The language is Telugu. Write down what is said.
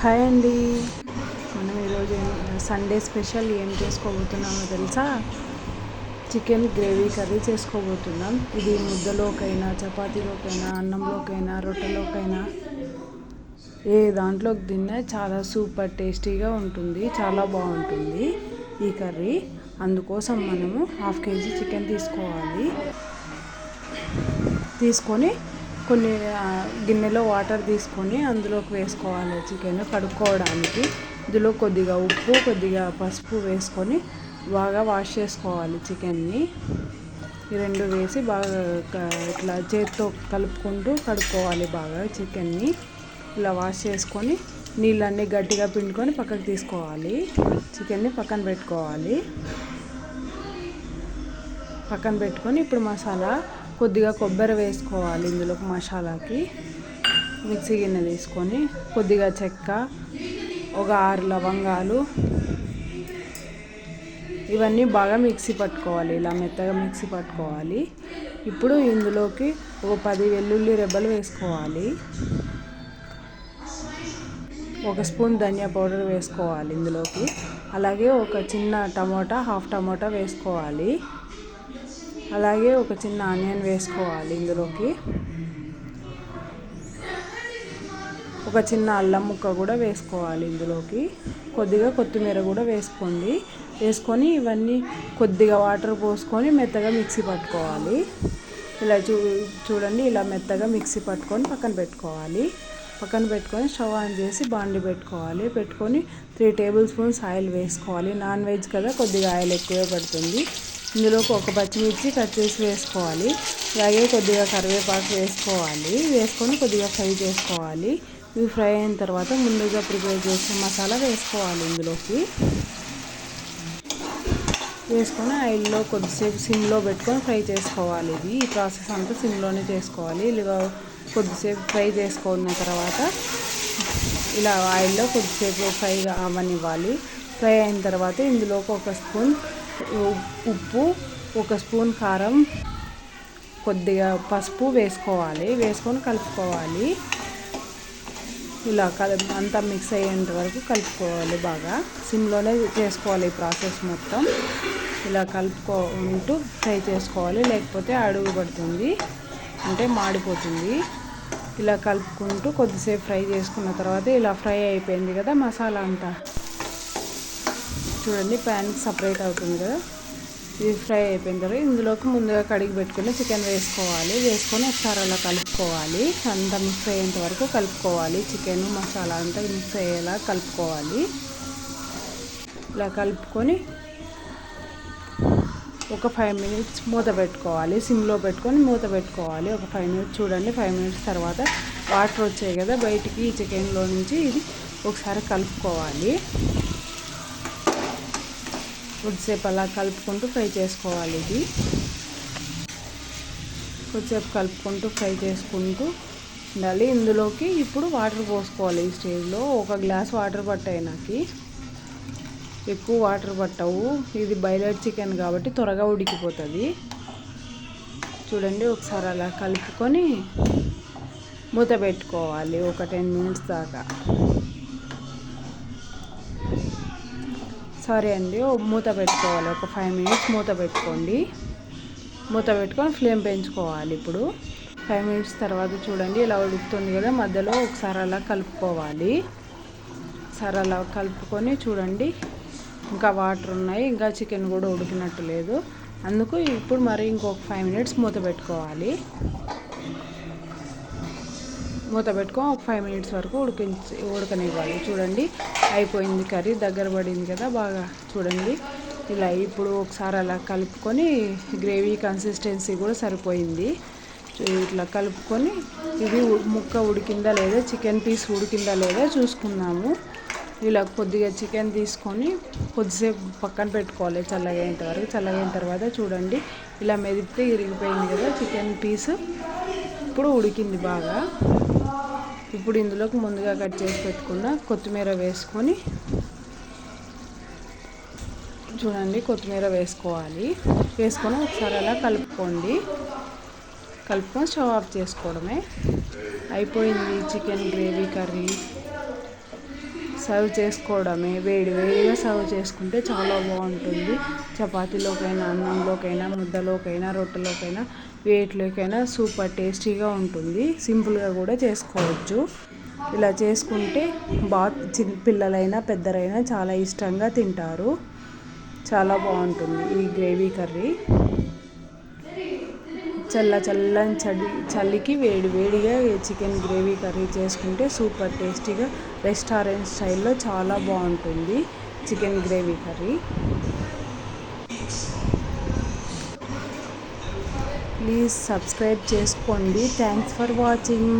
హాయ్ అండి. మనం ఈరోజు సండే స్పెషల్ ఏం చేసుకోబోతున్నామో తెలుసా? చికెన్ గ్రేవీ కర్రీ చేసుకోబోతున్నాం. ఇది ముద్దలోకైనా చపాతీలోకైనా అన్నంలోకైనా రొట్టెలోకైనా ఏ దాంట్లోకి తిన్నా చాలా సూపర్ టేస్టీగా ఉంటుంది చాలా బాగుంటుంది ఈ కర్రీ. అందుకోసం మనము హాఫ్ కేజీ చికెన్ తీసుకోవాలి. తీసుకొని కొన్ని గిన్నెలో వాటర్ తీసుకొని అందులోకి వేసుకోవాలి చికెన్ కడుక్కోవడానికి. ఇందులో కొద్దిగా ఉప్పు కొద్దిగా పసుపు వేసుకొని బాగా వాష్ చేసుకోవాలి చికెన్ని. ఈ రెండు వేసి బాగా ఇట్లా చేతితో కలుపుకుంటూ కడుక్కోవాలి బాగా చికెన్ని. ఇలా వాష్ చేసుకొని నీళ్ళన్నీ గట్టిగా పిండుకొని పక్కకు తీసుకోవాలి. చికెన్ని పక్కన పెట్టుకోవాలి. పక్కన పెట్టుకొని ఇప్పుడు మసాలా కొద్దిగా కొబ్బరి వేసుకోవాలి ఇందులోకి మసాలాకి. మిక్సీ గిన్నె తీసుకొని కొద్దిగా చెక్క ఒక ఆరు లవంగాలు. ఇవన్నీ బాగా మిక్సీ పట్టుకోవాలి ఇలా మెత్తగా మిక్సీ పట్టుకోవాలి. ఇప్పుడు ఇందులోకి ఒక పది వెల్లుల్లి రెబ్బలు వేసుకోవాలి. ఒక స్పూన్ ధనియా పౌడర్ వేసుకోవాలి ఇందులోకి. అలాగే ఒక చిన్న టమోటా హాఫ్ టమోటా వేసుకోవాలి. అలాగే ఒక చిన్న ఆనియన్ వేసుకోవాలి ఇందులోకి. ఒక చిన్న అల్లం ముక్క కూడా వేసుకోవాలి ఇందులోకి. కొద్దిగా కొత్తిమీర కూడా వేసుకోండి. వేసుకొని ఇవన్నీ కొద్దిగా వాటర్ పోసుకొని మెత్తగా మిక్సీ పట్టుకోవాలి. ఇలా చూ చూడండి ఇలా మెత్తగా మిక్సీ పట్టుకొని పక్కన పెట్టుకోవాలి. పక్కన పెట్టుకొని స్టవ్ ఆన్ చేసి బాండి పెట్టుకోవాలి. పెట్టుకొని త్రీ టేబుల్ స్పూన్స్ ఆయిల్ వేసుకోవాలి. నాన్ వెజ్ కదా కొద్దిగా ఆయిల్ ఎక్కువే పడుతుంది. ఇందులోకి ఒక పచ్చిమిర్చి కట్ చేసి వేసుకోవాలి. అలాగే కొద్దిగా కరివేపాకు వేసుకోవాలి. వేసుకొని కొద్దిగా ఫ్రై చేసుకోవాలి. ఇవి ఫ్రై అయిన తర్వాత ముందుగా ప్రిపేర్ చేసిన మసాలా వేసుకోవాలి ఇందులోకి. వేసుకొని ఆయిల్లో కొద్దిసేపు సిమ్లో పెట్టుకొని ఫ్రై చేసుకోవాలి ఇది. ఈ ప్రాసెస్ అంతా సిమ్లోనే చేసుకోవాలి. ఇలా కొద్దిసేపు ఫ్రై చేసుకున్న తర్వాత ఇలా ఆయిల్లో కొద్దిసేపు ఫ్రై అవ్వనివ్వాలి ఫ్రై అయిన తర్వాత ఇందులోకి ఒక స్పూన్ ఉప్పు ఒక స్పూన్ కారం కొద్దిగా పసుపు వేసుకోవాలి వేసుకొని కలుపుకోవాలి. ఇలా కలు అంతా మిక్స్ అయ్యేంత వరకు కలుపుకోవాలి బాగా. సిమ్లోనే చేసుకోవాలి ఈ ప్రాసెస్ మొత్తం. ఇలా కలుపుకుంటూ ఫ్రై చేసుకోవాలి లేకపోతే అడుగు పడుతుంది అంటే మాడిపోతుంది. ఇలా కలుపుకుంటూ కొద్దిసేపు ఫ్రై చేసుకున్న తర్వాత ఇలా ఫ్రై అయిపోయింది కదా మసాలా అంతా. చూడండి ప్యాన్ సపరేట్ అవుతుంది కదా. ఇది ఫ్రై అయిపోయిన తర్వాత ఇందులోకి ముందుగా కడిగి పెట్టుకుని చికెన్ వేసుకోవాలి. వేసుకొని ఒకసారి అలా కలుపుకోవాలి. అంతా మిక్స్ అయ్యేంత వరకు కలుపుకోవాలి. చికెన్ మసాలా అంతా మిక్స్ అయ్యేలా కలుపుకోవాలి. ఇలా కలుపుకొని ఒక ఫైవ్ మినిట్స్ మూత పెట్టుకోవాలి. సిమ్లో పెట్టుకొని మూత పెట్టుకోవాలి. ఒక ఫైవ్ మినిట్స్ చూడండి ఫైవ్ మినిట్స్ తర్వాత వాటర్ వచ్చాయి కదా బయటికి చికెన్లో నుంచి ఇది ఒకసారి కలుపుకోవాలి. కొద్దిసేపు అలా కలుపుకుంటూ ఫ్రై చేసుకోవాలి ఇది. కొద్దిసేపు కలుపుకుంటూ ఫ్రై చేసుకుంటూ ఉండాలి. ఇందులోకి ఇప్పుడు వాటర్ పోసుకోవాలి ఈ స్టేజ్లో. ఒక గ్లాస్ వాటర్ పట్టాయి నాకు ఎక్కువ వాటర్ పట్టవు. ఇది బయలర్ చికెన్ కాబట్టి త్వరగా ఉడికిపోతుంది. చూడండి ఒకసారి అలా కలుపుకొని మూత పెట్టుకోవాలి. ఒక టెన్ మినిట్స్ దాకా. సారీ అండి మూత పెట్టుకోవాలి. ఒక ఫైవ్ మినిట్స్ మూత పెట్టుకోండి. మూత పెట్టుకొని ఫ్లేమ్ పెంచుకోవాలి ఇప్పుడు. ఫైవ్ మినిట్స్ తర్వాత చూడండి ఇలా ఉడుకుతుంది కదా మధ్యలో ఒకసారి అలా కలుపుకోవాలి. ఒకసారి అలా కలుపుకొని చూడండి ఇంకా వాటర్ ఉన్నాయి ఇంకా చికెన్ కూడా ఉడికినట్టు లేదు. అందుకు ఇప్పుడు మరి ఇంకొక ఫైవ్ మినిట్స్ మూత పెట్టుకోవాలి. మూత పెట్టుకొని ఒక ఫైవ్ మినిట్స్ వరకు ఉడికించి ఉడకనివ్వాలి. చూడండి అయిపోయింది కర్రీ దగ్గర పడింది కదా బాగా చూడండి. ఇలా ఇప్పుడు ఒకసారి అలా కలుపుకొని గ్రేవీ కన్సిస్టెన్సీ కూడా సరిపోయింది. ఇట్లా కలుపుకొని ఇది ముక్క ఉడికిందా లేదా చికెన్ పీస్ ఉడికిందా లేదా చూసుకుందాము. ఇలా కొద్దిగా చికెన్ తీసుకొని కొద్దిసేపు పక్కన పెట్టుకోవాలి చల్లగైన వరకు. చల్లగైన తర్వాత చూడండి ఇలా మెదిపితే ఇరిగిపోయింది కదా చికెన్ పీస్ ఇప్పుడు ఉడికింది బాగా. ఇప్పుడు ఇందులోకి ముందుగా కట్ చేసి పెట్టుకున్న కొత్తిమీర వేసుకొని చూడండి కొత్తిమీర వేసుకోవాలి. వేసుకొని ఒకసారి అలా కలుపుకోండి. కలుపుకొని స్టవ్ ఆఫ్ చేసుకోవడమే. అయిపోయింది చికెన్ గ్రేవీ కర్రీ. సర్వ్ చేసుకోవడమే వేడి వేడిగా సర్వ్ చేసుకుంటే చాలా బాగుంటుంది. చపాతీలోకైనా అన్నంలోకైనా ముద్దలోకైనా రొట్టెలోకైనా వేటిలోకైనా సూపర్ టేస్టీగా ఉంటుంది. సింపుల్గా కూడా చేసుకోవచ్చు. ఇలా చేసుకుంటే బాగా పిల్లలైనా పెద్దలైనా చాలా ఇష్టంగా తింటారు. చాలా బాగుంటుంది ఈ గ్రేవీ కర్రీ. చల్ల చల్లని చలి చలికి వేడి వేడిగా చికెన్ గ్రేవీ కర్రీ చేసుకుంటే సూపర్ టేస్టీగా రెస్టారెంట్ స్టైల్లో చాలా బాగుంటుంది chicken gravy curry. Please subscribe చేసుకోండి. Thanks for watching.